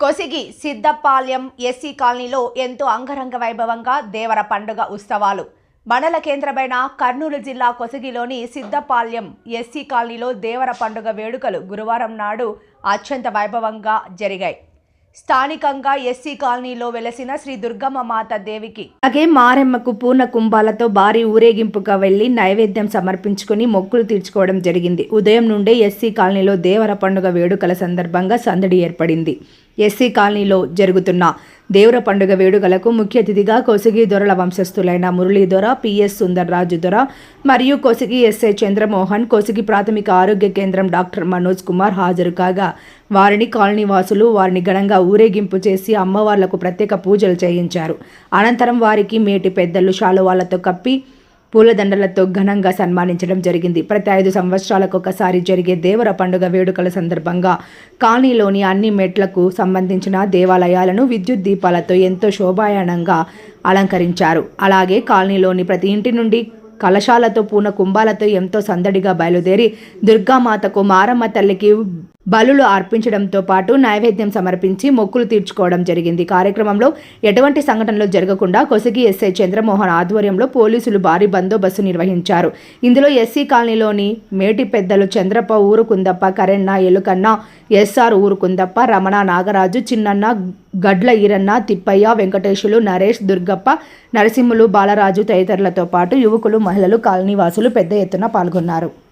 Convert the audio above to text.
Kosigi సిద్దపాల్యం SC కాలనీలో ఎంతో అంగరంగ వైభవంగా దేవర పండుగ ఉత్సవాలు. మండల కేంద్రమైన కర్నూలు జిల్లా కొసగిలోని సిద్దపాల్యం ఎస్సీ కాలనీలో దేవర పండుగ వేడుకలు గురువారం నాడు అత్యంత వైభవంగా జరిగాయి. స్థానికంగా ఎస్సీ కాలనీలో వెలసిన శ్రీ దుర్గమ్మ మాత దేవికి. అలాగే మారెమ్మకు పూర్ణ కుంభాలతో భారీ ఊరేగింపుగా వెళ్ళి నైవేద్యం సమర్పించుకుని మొక్కులు తీర్చుకోవడం జరిగింది. ఉదయం నుండే ఎస్సీ కాలనీలో దేవర పండుగ వేడుకల సందర్భంగా సందడి ఏర్పడింది. ఎస్సీ కాలనీలో జరుగుతున్న దేవర పండుగ వేడుకలకు ముఖ్య అతిథిగా కోసిగి దొరల వంశస్థులైన మురళీ దొర పిఎస్ సుందర్రాజు దొర మరియు కోసిగి ఎస్ఐ చంద్రమోహన్ కోసిగి ప్రాథమిక ఆరోగ్య కేంద్రం డాక్టర్ మనోజ్ కుమార్ హాజరు కాగా వారిని కాలనీ వాసులు వారిని ఘనంగా ఊరేగింపు చేసి అమ్మవార్లకు ప్రత్యేక పూజలు చేయించారు. అనంతరం వారికి మేటి పెద్దలు శాలువాలతో కప్పి పూలదండలతో ఘనంగా సన్మానించడం జరిగింది. ప్రతి ఐదు సంవత్సరాలకు ఒకసారి జరిగే దేవర పండుగ వేడుకల సందర్భంగా కాలనీలోని అన్ని మెట్లకు సంబంధించిన దేవాలయాలను విద్యుత్ దీపాలతో ఎంతో శోభాయానంగా అలంకరించారు. అలాగే కాలనీలోని ప్రతి ఇంటి నుండి కలశాలతో పూన కుంభాలతో ఎంతో సందడిగా బయలుదేరి దుర్గామాతకు మారమ్మ తల్లికి బలులు అర్పించడంతో పాటు నైవేద్యం సమర్పించి మొక్కులు తీర్చుకోవడం జరిగింది. కార్యక్రమంలో ఎటువంటి సంఘటనలు జరగకుండా కొసగి ఎస్ఐ చంద్రమోహన్ ఆధ్వర్యంలో పోలీసులు భారీ బందోబస్తు నిర్వహించారు. ఇందులో ఎస్సీ కాలనీలోని మేటి పెద్దలు చంద్రప్ప ఊరు కుందప్ప కరెన్న ఎలుకన్న ఎస్ఆర్ ఊరు కుందప్ప రమణ నాగరాజు చిన్నన్న గడ్ల ఈరన్న తిప్పయ్య వెంకటేశులు నరేష్ దుర్గప్ప నరసింహులు బాలరాజు తదితరులతో పాటు యువకులు మహిళలు కాలనీవాసులు పెద్ద ఎత్తున పాల్గొన్నారు.